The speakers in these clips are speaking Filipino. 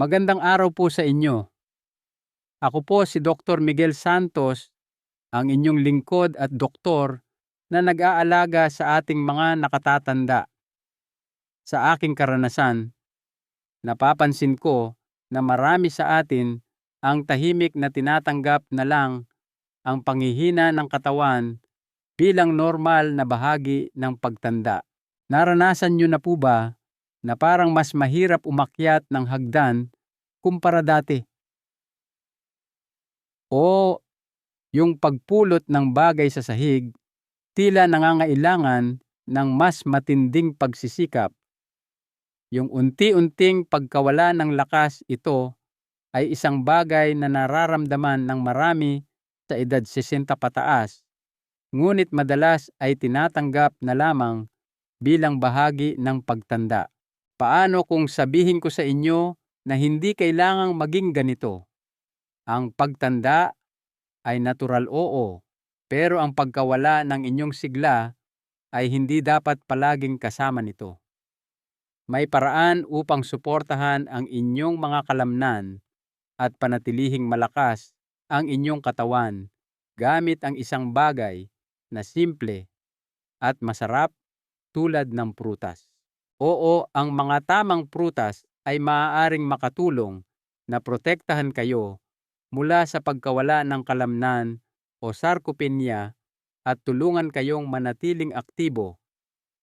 Magandang araw po sa inyo. Ako po si Dr. Miguel Santos, ang inyong lingkod at doktor na nag-aalaga sa ating mga nakatatanda. Sa aking karanasan, napapansin ko na marami sa atin ang tahimik na tinatanggap na lang ang panghihina ng katawan bilang normal na bahagi ng pagtanda. Naranasan nyo na po ba na parang mas mahirap umakyat ng hagdan kumpara dati? O yung pagpulot ng bagay sa sahig, tila nangangailangan ng mas matinding pagsisikap. Yung unti-unting pagkawala ng lakas ito ay isang bagay na nararamdaman ng marami sa edad 60 pataas, ngunit madalas ay tinatanggap na lamang bilang bahagi ng pagtanda. Paano kung sabihin ko sa inyo na hindi kailangang maging ganito? Ang pagtanda ay natural oo, pero ang pagkawala ng inyong sigla ay hindi dapat palaging kasama nito. May paraan upang suportahan ang inyong mga kalamnan at panatilihing malakas ang inyong katawan gamit ang isang bagay na simple at masarap tulad ng prutas. Oo, ang mga tamang prutas ay maaaring makatulong na protektahan kayo mula sa pagkawala ng kalamnan o sarcopenia at tulungan kayong manatiling aktibo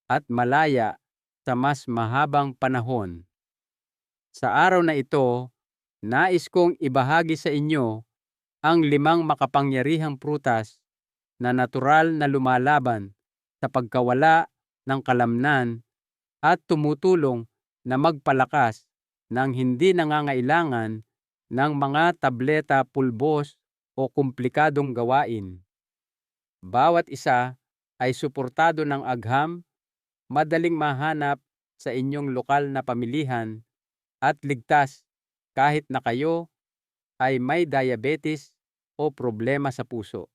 at malaya sa mas mahabang panahon. Sa araw na ito, nais kong ibahagi sa inyo ang limang makapangyarihang prutas na natural na lumalaban sa pagkawala ng kalamnan at tumutulong na magpalakas ng hindi nangangailangan ng mga tableta pulbos o komplikadong gawain. Bawat isa ay suportado ng agham, madaling mahanap sa inyong lokal na pamilihan at ligtas kahit na kayo ay may diabetes o problema sa puso.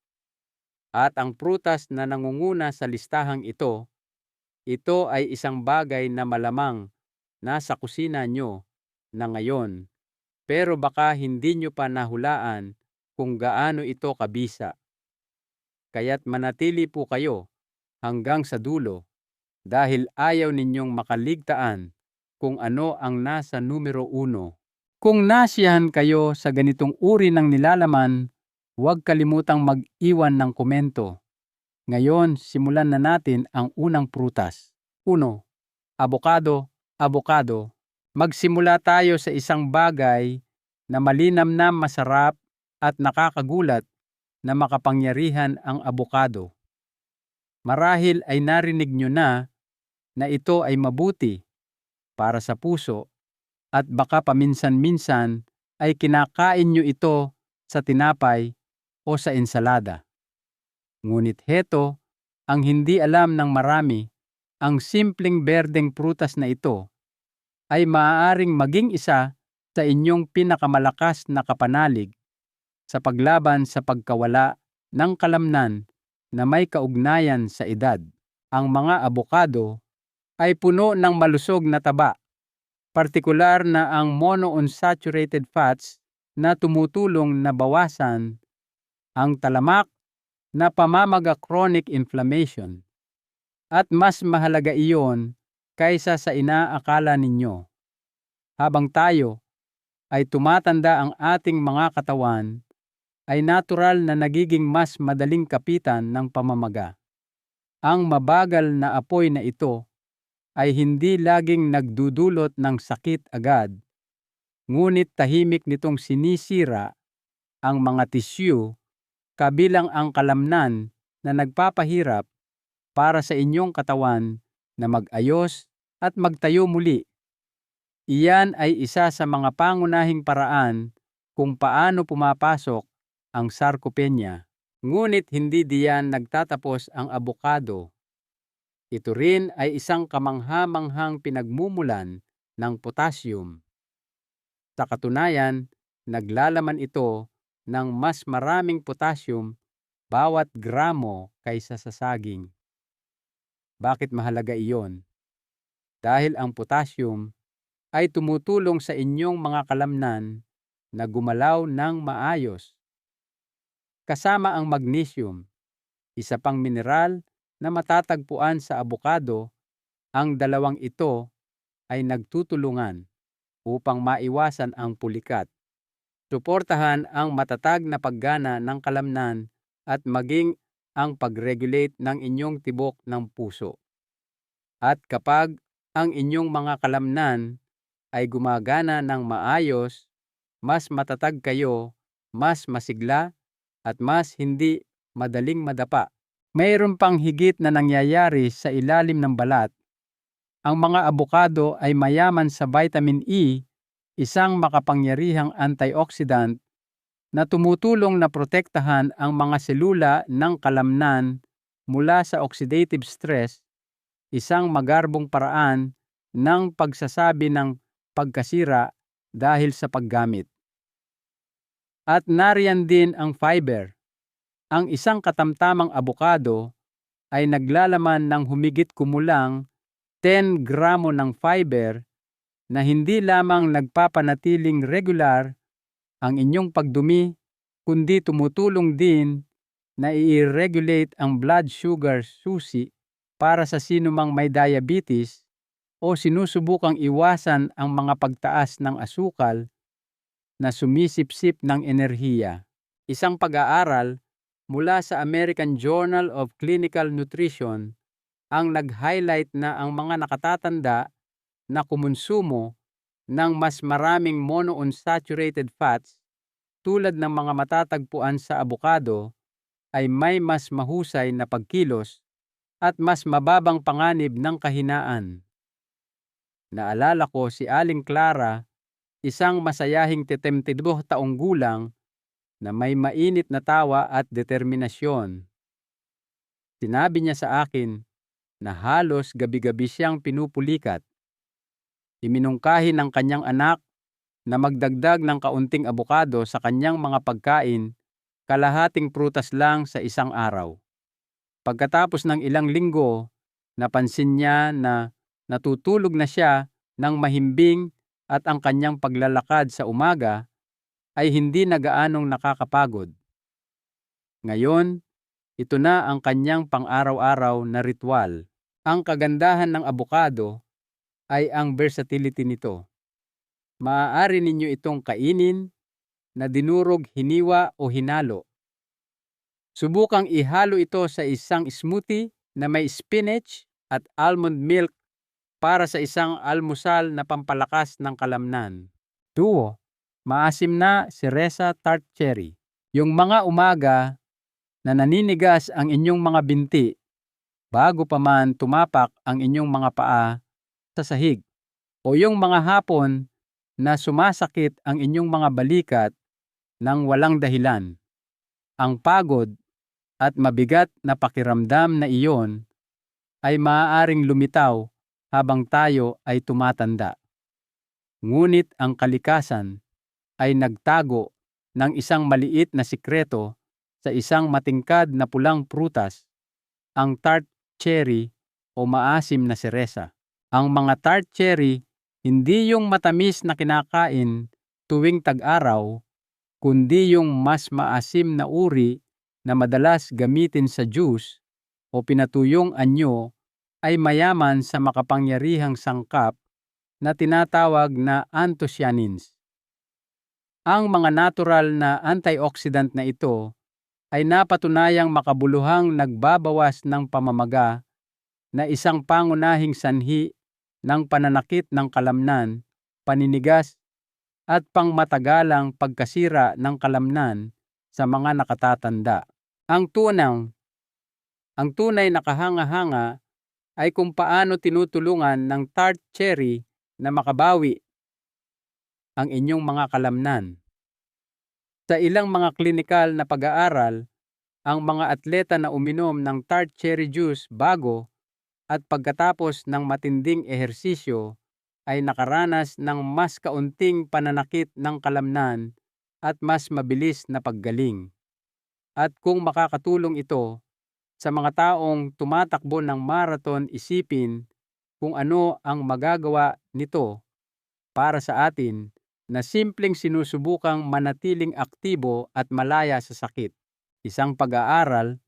At ang prutas na nangunguna sa listahang ito ito ay isang bagay na malamang nasa kusina nyo na ngayon, pero baka hindi nyo pa nahulaan kung gaano ito kabisa. Kaya't manatili po kayo hanggang sa dulo dahil ayaw ninyong makaligtaan kung ano ang nasa numero uno. Kung nasiyahan kayo sa ganitong uri ng nilalaman, huwag kalimutang mag-iwan ng komento ngayon, simulan na natin ang unang prutas. 1. Abokado, abokado. Magsimula tayo sa isang bagay na malinamnam masarap at nakakagulat na makapangyarihan ang abokado. Marahil ay narinig nyo na na ito ay mabuti para sa puso at baka paminsan-minsan ay kinakain nyo ito sa tinapay o sa ensalada. Ngunit heto, ang hindi alam ng marami, ang simpleng berdeng prutas na ito ay maaaring maging isa sa inyong pinakamalakas na kapanalig sa paglaban sa pagkawala ng kalamnan na may kaugnayan sa edad. Ang mga abokado ay puno ng malusog na taba, partikular na ang monounsaturated fats na tumutulong na bawasan ang talamak na pamamaga chronic inflammation. At mas mahalaga iyon kaysa sa inaakala ninyo. Habang tayo ay tumatanda ang ating mga katawan, ay natural na nagiging mas madaling kapitan ng pamamaga. Ang mabagal na apoy na ito ay hindi laging nagdudulot ng sakit agad, ngunit tahimik nitong sinisira ang mga tisyu kabilang ang kalamnan na nagpapahirap para sa inyong katawan na mag-ayos at magtayo muli. Iyan ay isa sa mga pangunahing paraan kung paano pumapasok ang sarcopenia. Ngunit hindi diyan nagtatapos ang abokado. Ito rin ay isang kamangha-manghang pinagmumulan ng potassium. Sa katunayan, naglalaman ito ng mas maraming potassium bawat gramo kaysa sa saging. Bakit mahalaga iyon? Dahil ang potassium ay tumutulong sa inyong mga kalamnan na gumalaw ng maayos. Kasama ang magnesium, isa pang mineral na matatagpuan sa abukado, ang dalawang ito ay nagtutulungan upang maiwasan ang pulikat. Suportahan ang matatag na paggana ng kalamnan at maging ang pag-regulate ng inyong tibok ng puso. At kapag ang inyong mga kalamnan ay gumagana ng maayos, mas matatag kayo, mas masigla, at mas hindi madaling madapa. Mayroon pang higit na nangyayari sa ilalim ng balat. Ang mga abukado ay mayaman sa vitamin E, isang makapangyarihang antioxidant na tumutulong na protektahan ang mga selula ng kalamnan mula sa oxidative stress, isang magarbong paraan ng pagsasabi ng pagkasira dahil sa paggamit. At nariyan din ang fiber. Ang isang katamtamang abukado ay naglalaman ng humigit kumulang 10 gramo ng fiber na hindi lamang nagpapanatiling regular ang inyong pagdumi kundi tumutulong din na i-regulate ang blood sugar susi para sa sinumang may diabetes o sinusubukang iwasan ang mga pagtaas ng asukal na sumisipsip ng enerhiya. Isang pag-aaral mula sa American Journal of Clinical Nutrition ang nag-highlight na ang mga nakatatanda na kumonsumo ng mas maraming monounsaturated fats tulad ng mga matatagpuan sa abukado ay may mas mahusay na pagkilos at mas mababang panganib ng kahinaan. Naalala ko si Aling Clara isang masayahing 72 taong gulang na may mainit na tawa at determinasyon. Sinabi niya sa akin na halos gabi-gabi siyang pinupulikat. Iminungkahi ng kanyang anak na magdagdag ng kaunting abukado sa kanyang mga pagkain, kalahating prutas lang sa isang araw. Pagkatapos ng ilang linggo, napansin niya na natutulog na siya ng mahimbing at ang kanyang paglalakad sa umaga ay hindi na gaanong nakakapagod. Ngayon, ito na ang kanyang pang-araw-araw na ritual. Ang kagandahan ng abukado ay ang versatility nito. Maaari ninyo itong kainin na dinurog, hiniwa o hinalo. Subukang ihalo ito sa isang smoothie na may spinach at almond milk para sa isang almusal na pampalakas ng kalamnan. Duo, maasim na Cereza Tart Cherry. Yung mga umaga na naninigas ang inyong mga binti bago pa man tumapak ang inyong mga paa sa sahig o yung mga hapon na sumasakit ang inyong mga balikat ng walang dahilan. Ang pagod at mabigat na pakiramdam na iyon ay maaaring lumitaw habang tayo ay tumatanda. Ngunit ang kalikasan ay nagtago ng isang maliit na sikreto sa isang matingkad na pulang prutas, ang tart cherry o maasim na seresa. Ang mga tart cherry hindi yung matamis na kinakain tuwing tag-araw, kundi yung mas maasim na uri na madalas gamitin sa juice o pinatuyong anyo ay mayaman sa makapangyarihang sangkap na tinatawag na anthocyanins. Ang mga natural na antioxidant na ito ay napatunayang makabuluhang nagbabawas ng pamamaga na isang pangunahing sanhi ng pananakit ng kalamnan, paninigas at pangmatagalang pagkasira ng kalamnan sa mga nakatatanda. Ang tunang ang tunay na kahanga-hanga ay kung paano tinutulungan ng tart cherry na makabawi ang inyong mga kalamnan. Sa ilang mga klinikal na pag-aaral, ang mga atleta na uminom ng tart cherry juice bago at pagkatapos ng matinding ehersisyo ay nakaranas ng mas kaunting pananakit ng kalamnan at mas mabilis na paggaling. At kung makakatulong ito sa mga taong tumatakbo ng marathon isipin kung ano ang magagawa nito para sa atin na simpleng sinusubukang manatiling aktibo at malaya sa sakit. Isang pag-aaral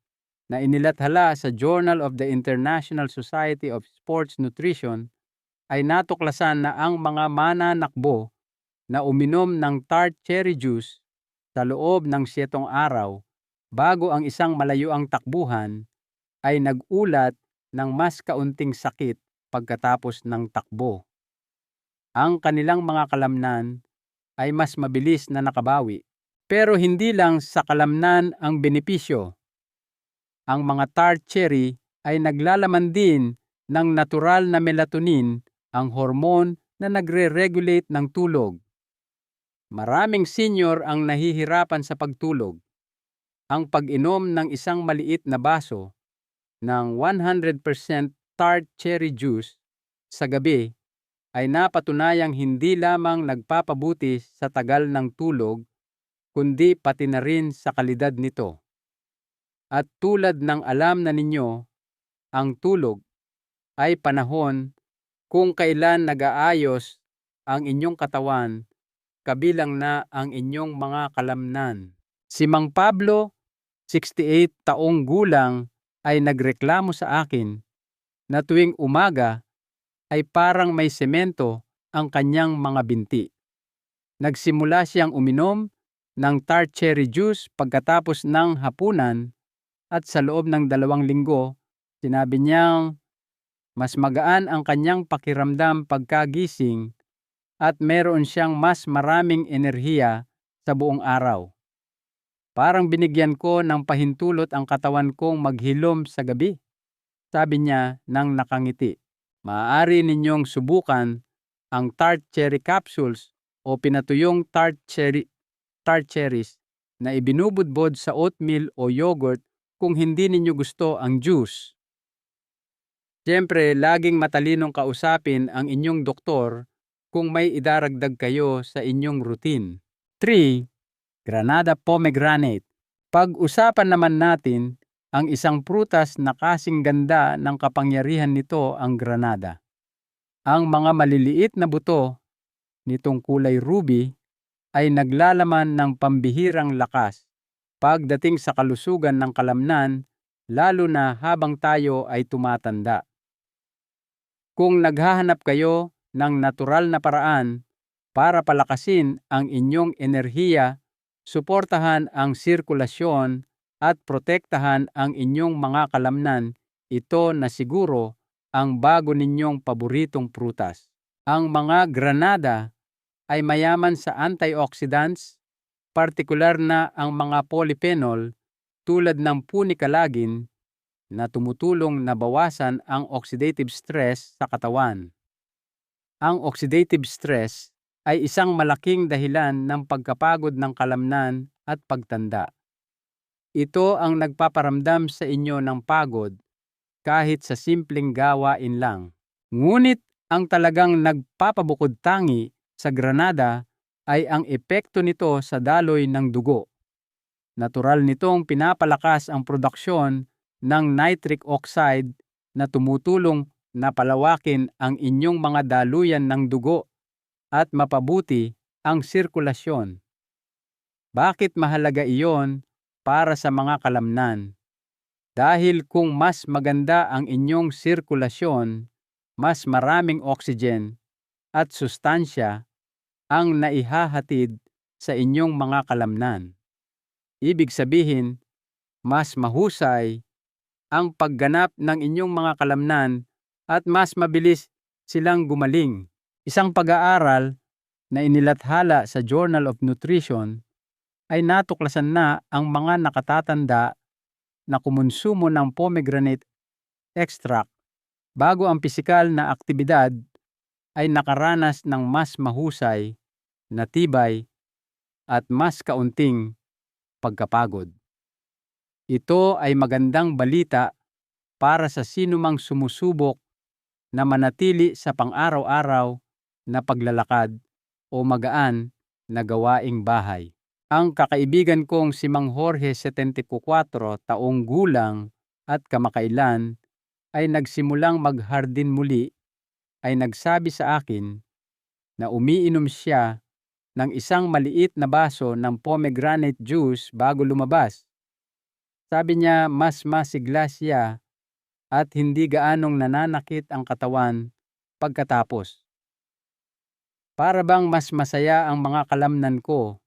na inilathala sa Journal of the International Society of Sports Nutrition ay natuklasan na ang mga mananakbo na uminom ng tart cherry juice sa loob ng siyetong araw bago ang isang malayuang takbuhan ay nag-ulat ng mas kaunting sakit pagkatapos ng takbo. Ang kanilang mga kalamnan ay mas mabilis na nakabawi. Pero hindi lang sa kalamnan ang benepisyo. Ang mga tart cherry ay naglalaman din ng natural na melatonin, ang hormone na nagre-regulate ng tulog. Maraming senior ang nahihirapan sa pagtulog. Ang pag-inom ng isang maliit na baso ng 100% tart cherry juice sa gabi ay napatunayang hindi lamang nagpapabuti sa tagal ng tulog, kundi pati na rin sa kalidad nito. At tulad ng alam na ninyo, ang tulog ay panahon kung kailan nag-aayos ang inyong katawan kabilang na ang inyong mga kalamnan. Si Mang Pablo, 68 taong gulang, ay nagreklamo sa akin na tuwing umaga ay parang may semento ang kanyang mga binti. Nagsimula siyang uminom ng tart cherry juice pagkatapos ng hapunan at sa loob ng dalawang linggo, sinabi niyang mas magaan ang kanyang pakiramdam pagkagising at meron siyang mas maraming enerhiya sa buong araw. Parang binigyan ko ng pahintulot ang katawan kong maghilom sa gabi sabi niya nang nakangiti. Maaari ninyong subukan ang tart cherry capsules o pinatuyong tart cherry tart cherries na ibinubudbod sa oatmeal o yogurt kung hindi ninyo gusto ang juice. Siyempre, laging matalinong kausapin ang inyong doktor kung may idaragdag kayo sa inyong routine. 3. Granada pomegranate. Pag-usapan naman natin ang isang prutas na kasing ganda ng kapangyarihan nito ang granada. Ang mga maliliit na buto nitong kulay ruby ay naglalaman ng pambihirang lakas pagdating sa kalusugan ng kalamnan lalo na habang tayo ay tumatanda. Kung naghahanap kayo ng natural na paraan para palakasin ang inyong enerhiya, suportahan ang sirkulasyon at protektahan ang inyong mga kalamnan, ito na siguro ang bago ninyong paboritong prutas. Ang mga granada ay mayaman sa antioxidants, partikular na ang mga polyphenol tulad ng punikalagin na tumutulong na bawasan ang oxidative stress sa katawan. Ang oxidative stress ay isang malaking dahilan ng pagkapagod ng kalamnan at pagtanda. Ito ang nagpaparamdam sa inyo ng pagod kahit sa simpleng gawain lang. Ngunit ang talagang nagpapabukod tangi sa Granada ay ang epekto nito sa daloy ng dugo. Natural nitong pinapalakas ang produksyon ng nitric oxide na tumutulong na palawakin ang inyong mga daluyan ng dugo at mapabuti ang sirkulasyon. Bakit mahalaga iyon para sa mga kalamnan. Dahil kung mas maganda ang inyong sirkulasyon, mas maraming oxygen at sustansya ang naihahatid sa inyong mga kalamnan. Ibig sabihin, mas mahusay ang pagganap ng inyong mga kalamnan at mas mabilis silang gumaling. Isang pag-aaral na inilathala sa Journal of Nutrition ay natuklasan na ang mga nakatatanda na kumonsumo ng pomegranate extract bago ang pisikal na aktibidad ay nakaranas ng mas mahusay, natibay, at mas kaunting pagkapagod. Ito ay magandang balita para sa sinumang sumusubok na manatili sa pang-araw-araw na paglalakad o magaan na gawaing bahay. Ang kakaibigan kong si Mang Jorge 74 taong gulang at kamakailan ay nagsimulang maghardin muli ay nagsabi sa akin na umiinom siya ng isang maliit na baso ng pomegranate juice bago lumabas. Sabi niya mas masigla siya at hindi gaanong nananakit ang katawan pagkatapos. Para bang mas masaya ang mga kalamnan ko,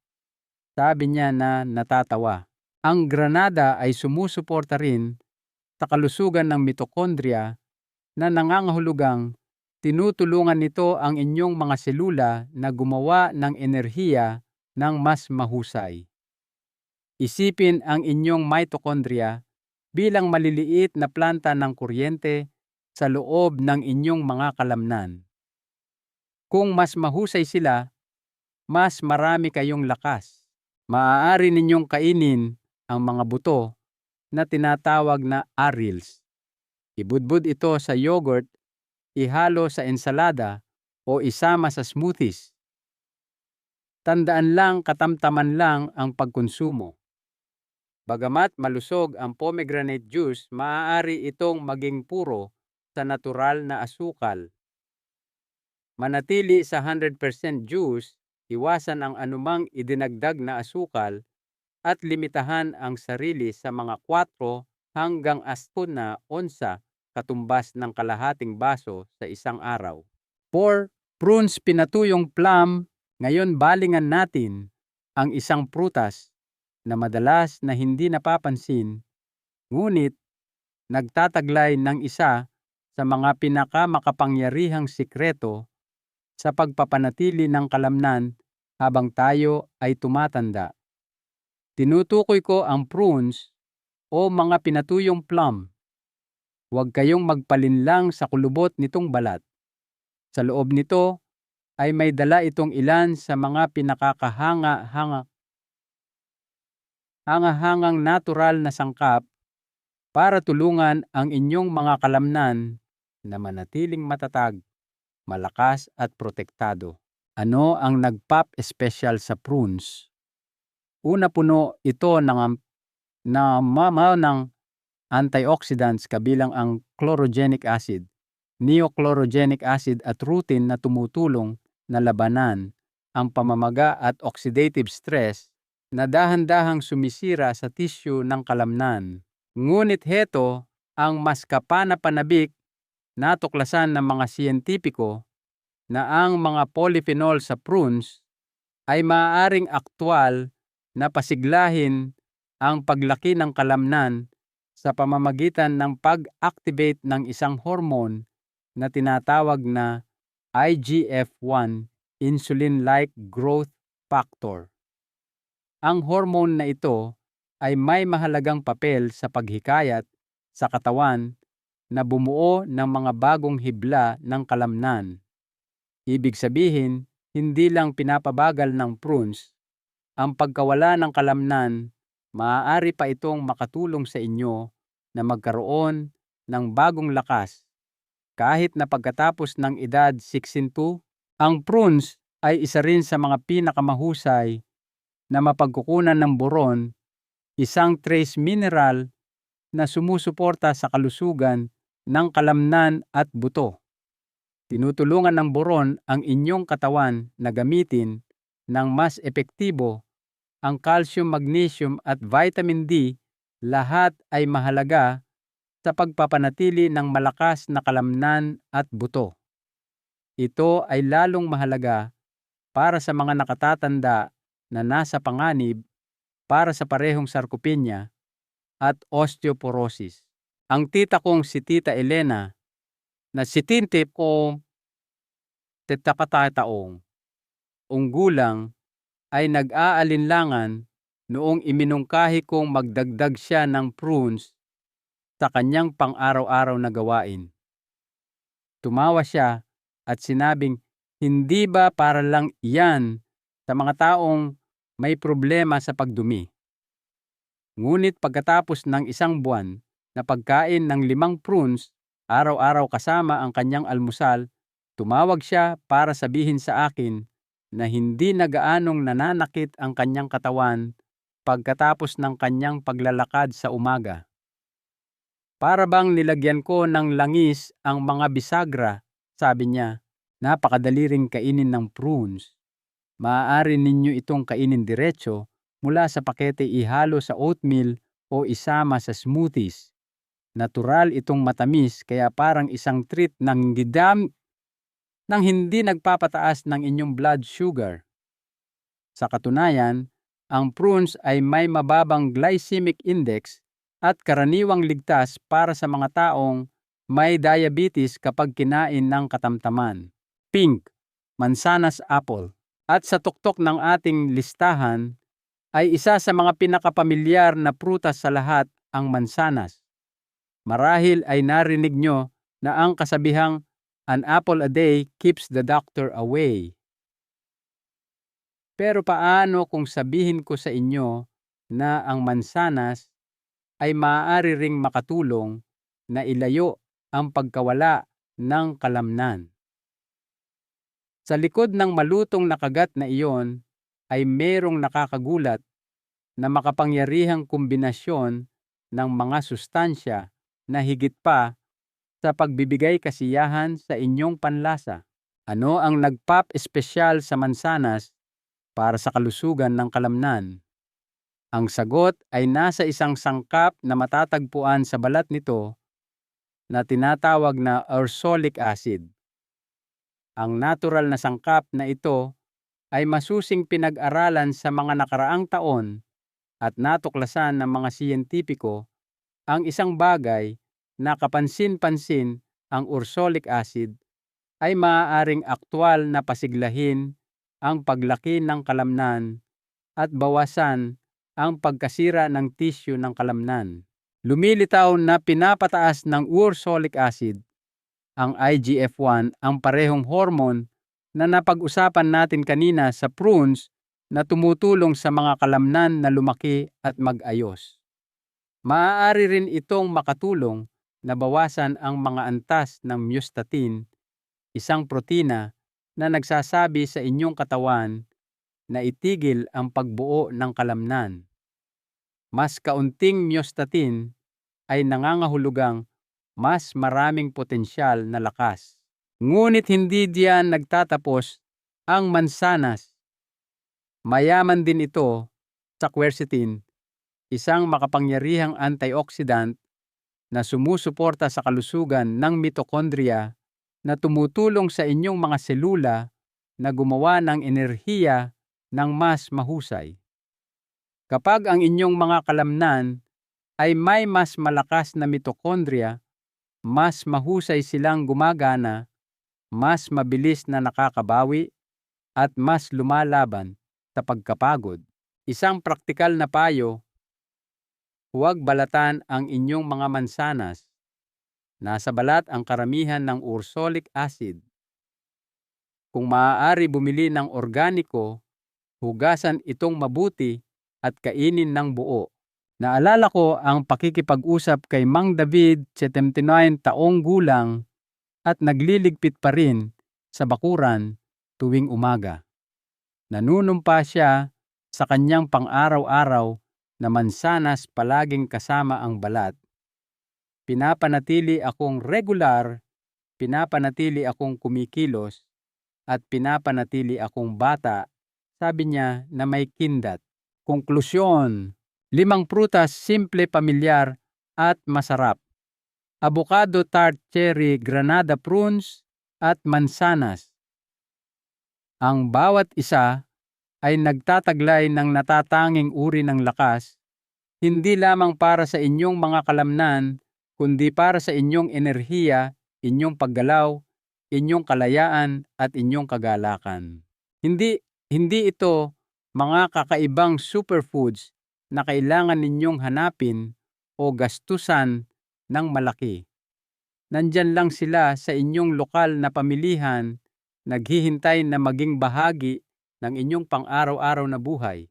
sabi niya na natatawa. Ang granada ay sumusuporta rin sa kalusugan ng mitokondria na nangangahulugang tinutulungan nito ang inyong mga selula na gumawa ng enerhiya ng mas mahusay. Isipin ang inyong mitochondria bilang maliliit na planta ng kuryente sa loob ng inyong mga kalamnan. Kung mas mahusay sila, mas marami kayong lakas. Maaari ninyong kainin ang mga buto na tinatawag na arils. Ibudbud ito sa yogurt, ihalo sa ensalada o isama sa smoothies. Tandaan lang katamtaman lang ang pagkonsumo. Bagamat malusog ang pomegranate juice, maaari itong maging puro sa natural na asukal. Manatili sa 100% juice, iwasan ang anumang idinagdag na asukal at limitahan ang sarili sa mga 4 hanggang 10 na onsa katumbas ng kalahating baso sa isang araw. 4. Prunes pinatuyong plum, ngayon balingan natin ang isang prutas na madalas na hindi napapansin, ngunit nagtataglay ng isa sa mga pinakamakapangyarihang sikreto sa pagpapanatili ng kalamnan habang tayo ay tumatanda. Tinutukoy ko ang prunes o mga pinatuyong plum. Huwag kayong magpalinlang sa kulubot nitong balat. Sa loob nito ay may dala itong ilan sa mga pinakakahanga-hanga hanga-hangang natural na sangkap para tulungan ang inyong mga kalamnan na manatiling matatag, malakas at protektado. Ano ang nagpap special sa prunes? Una puno ito ng na mama ng antioxidants kabilang ang chlorogenic acid, neochlorogenic acid at rutin na tumutulong na labanan ang pamamaga at oxidative stress na dahan-dahang sumisira sa tissue ng kalamnan. Ngunit heto ang mas kapanapanabik na tuklasan ng mga siyentipiko na ang mga polyphenol sa prunes ay maaaring aktwal na pasiglahin ang paglaki ng kalamnan sa pamamagitan ng pag-activate ng isang hormone na tinatawag na IGF-1 insulin-like growth factor. Ang hormone na ito ay may mahalagang papel sa paghikayat sa katawan na bumuo ng mga bagong hibla ng kalamnan. Ibig sabihin, hindi lang pinapabagal ng prunes ang pagkawala ng kalamnan, maaari pa itong makatulong sa inyo na magkaroon ng bagong lakas kahit na pagkatapos ng edad 62, ang prunes ay isa rin sa mga pinakamahusay na mapagkukunan ng boron, isang trace mineral na sumusuporta sa kalusugan ng kalamnan at buto. Tinutulungan ng boron ang inyong katawan na gamitin ng mas epektibo ang calcium, magnesium at vitamin D lahat ay mahalaga sa pagpapanatili ng malakas na kalamnan at buto. Ito ay lalong mahalaga para sa mga nakatatanda na nasa panganib para sa parehong sarkopenia at osteoporosis. Ang tita kong si Tita Elena na si tintip ko tetakatataong unggulang ay nag-aalinlangan noong iminungkahi kong magdagdag siya ng prunes sa kanyang pang-araw-araw na gawain. Tumawa siya at sinabing, hindi ba para lang iyan sa mga taong may problema sa pagdumi. Ngunit pagkatapos ng isang buwan na pagkain ng limang prunes araw-araw kasama ang kanyang almusal, tumawag siya para sabihin sa akin na hindi na gaanong nananakit ang kanyang katawan pagkatapos ng kanyang paglalakad sa umaga. Para bang nilagyan ko ng langis ang mga bisagra, sabi niya, napakadali ring kainin ng prunes. Maaari ninyo itong kainin diretso mula sa pakete ihalo sa oatmeal o isama sa smoothies. Natural itong matamis kaya parang isang treat ng gidam nang hindi nagpapataas ng inyong blood sugar. Sa katunayan, ang prunes ay may mababang glycemic index at karaniwang ligtas para sa mga taong may diabetes kapag kinain ng katamtaman. Pink, mansanas apple. At sa tuktok ng ating listahan ay isa sa mga pinakapamilyar na prutas sa lahat ang mansanas. Marahil ay narinig nyo na ang kasabihang an apple a day keeps the doctor away. Pero paano kung sabihin ko sa inyo na ang mansanas ay maaari ring makatulong na ilayo ang pagkawala ng kalamnan? Sa likod ng malutong nakagat na iyon ay merong nakakagulat na makapangyarihang kombinasyon ng mga sustansya na higit pa sa pagbibigay kasiyahan sa inyong panlasa. Ano ang nagpap espesyal sa mansanas para sa kalusugan ng kalamnan? Ang sagot ay nasa isang sangkap na matatagpuan sa balat nito na tinatawag na ursolic acid. Ang natural na sangkap na ito ay masusing pinag-aralan sa mga nakaraang taon at natuklasan ng mga siyentipiko ang isang bagay na kapansin-pansin ang ursolic acid ay maaaring aktwal na pasiglahin ang paglaki ng kalamnan at bawasan ang pagkasira ng tisyo ng kalamnan. Lumilitaw na pinapataas ng ursolic acid ang IGF-1 ang parehong hormone na napag-usapan natin kanina sa prunes na tumutulong sa mga kalamnan na lumaki at mag-ayos. Maaari rin itong makatulong na bawasan ang mga antas ng myostatin, isang protina na nagsasabi sa inyong katawan na itigil ang pagbuo ng kalamnan. Mas kaunting myostatin ay nangangahulugang mas maraming potensyal na lakas. Ngunit hindi diyan nagtatapos ang mansanas. Mayaman din ito sa quercetin, isang makapangyarihang antioxidant na sumusuporta sa kalusugan ng mitokondriya na tumutulong sa inyong mga selula na gumawa ng enerhiya ng mas mahusay. Kapag ang inyong mga kalamnan ay may mas malakas na mitokondriya, mas mahusay silang gumagana, mas mabilis na nakakabawi, at mas lumalaban sa pagkapagod. Isang praktikal na payo, huwag balatan ang inyong mga mansanas. Nasa balat ang karamihan ng ursolic acid. Kung maaari bumili ng organiko, hugasan itong mabuti at kainin ng buo. Naalala ko ang pakikipag-usap kay Mang David, 79 taong gulang at nagliligpit pa rin sa bakuran tuwing umaga. Nanunumpa siya sa kanyang pang-araw-araw na mansanas palaging kasama ang balat. Pinapanatili akong regular, pinapanatili akong kumikilos, at pinapanatili akong bata, sabi niya na may kindat. Konklusyon, Limang prutas simple, pamilyar at masarap. Avocado tart cherry, granada prunes at mansanas. Ang bawat isa ay nagtataglay ng natatanging uri ng lakas, hindi lamang para sa inyong mga kalamnan, kundi para sa inyong enerhiya, inyong paggalaw, inyong kalayaan at inyong kagalakan. Hindi hindi ito mga kakaibang superfoods na kailangan ninyong hanapin o gastusan ng malaki. Nandyan lang sila sa inyong lokal na pamilihan, naghihintay na maging bahagi ng inyong pang-araw-araw na buhay.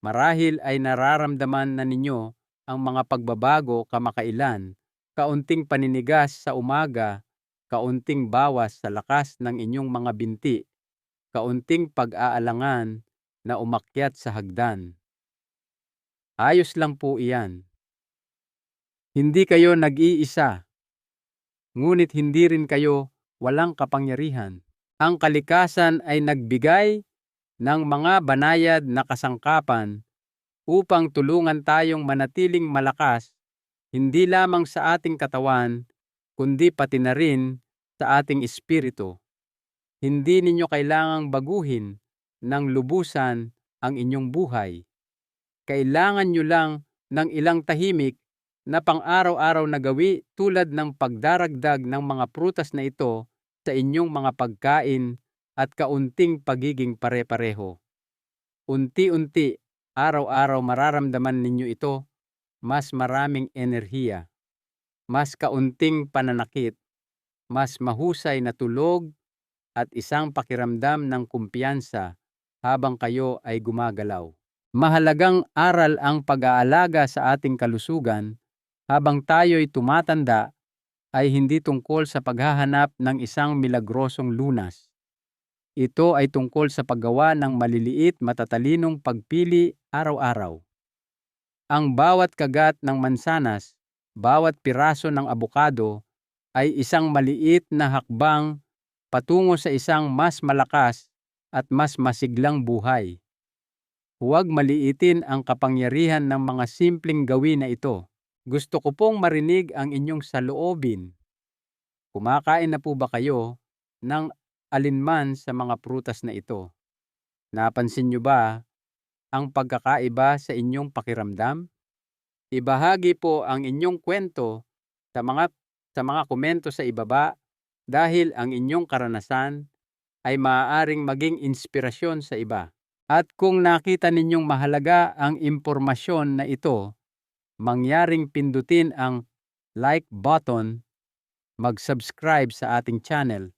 Marahil ay nararamdaman na ninyo ang mga pagbabago kamakailan, kaunting paninigas sa umaga, kaunting bawas sa lakas ng inyong mga binti, kaunting pag-aalangan na umakyat sa hagdan. Ayos lang po iyan. Hindi kayo nag-iisa, ngunit hindi rin kayo walang kapangyarihan. Ang kalikasan ay nagbigay ng mga banayad na kasangkapan upang tulungan tayong manatiling malakas hindi lamang sa ating katawan kundi pati na rin sa ating espiritu. Hindi ninyo kailangang baguhin ng lubusan ang inyong buhay. Kailangan nyo lang ng ilang tahimik na pang-araw-araw na gawi tulad ng pagdaragdag ng mga prutas na ito sa inyong mga pagkain at kaunting pagiging pare-pareho. Unti-unti, araw-araw mararamdaman ninyo ito, mas maraming enerhiya, mas kaunting pananakit, mas mahusay na tulog at isang pakiramdam ng kumpiyansa habang kayo ay gumagalaw. Mahalagang aral ang pag-aalaga sa ating kalusugan habang tayo'y tumatanda ay hindi tungkol sa paghahanap ng isang milagrosong lunas. Ito ay tungkol sa paggawa ng maliliit matatalinong pagpili araw-araw. Ang bawat kagat ng mansanas, bawat piraso ng abukado ay isang maliit na hakbang patungo sa isang mas malakas at mas masiglang buhay. Huwag maliitin ang kapangyarihan ng mga simpleng gawin na ito. Gusto ko pong marinig ang inyong saloobin. Kumakain na po ba kayo ng alinman sa mga prutas na ito? Napansin nyo ba ang pagkakaiba sa inyong pakiramdam? Ibahagi po ang inyong kwento sa mga sa mga komento sa ibaba dahil ang inyong karanasan ay maaaring maging inspirasyon sa iba. At kung nakita ninyong mahalaga ang impormasyon na ito, mangyaring pindutin ang like button, mag-subscribe sa ating channel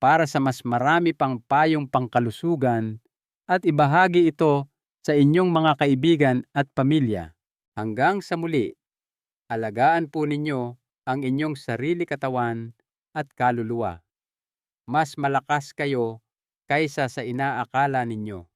para sa mas marami pang payong pangkalusugan at ibahagi ito sa inyong mga kaibigan at pamilya. Hanggang sa muli, alagaan po ninyo ang inyong sarili katawan at kaluluwa. Mas malakas kayo kaysa sa inaakala ninyo.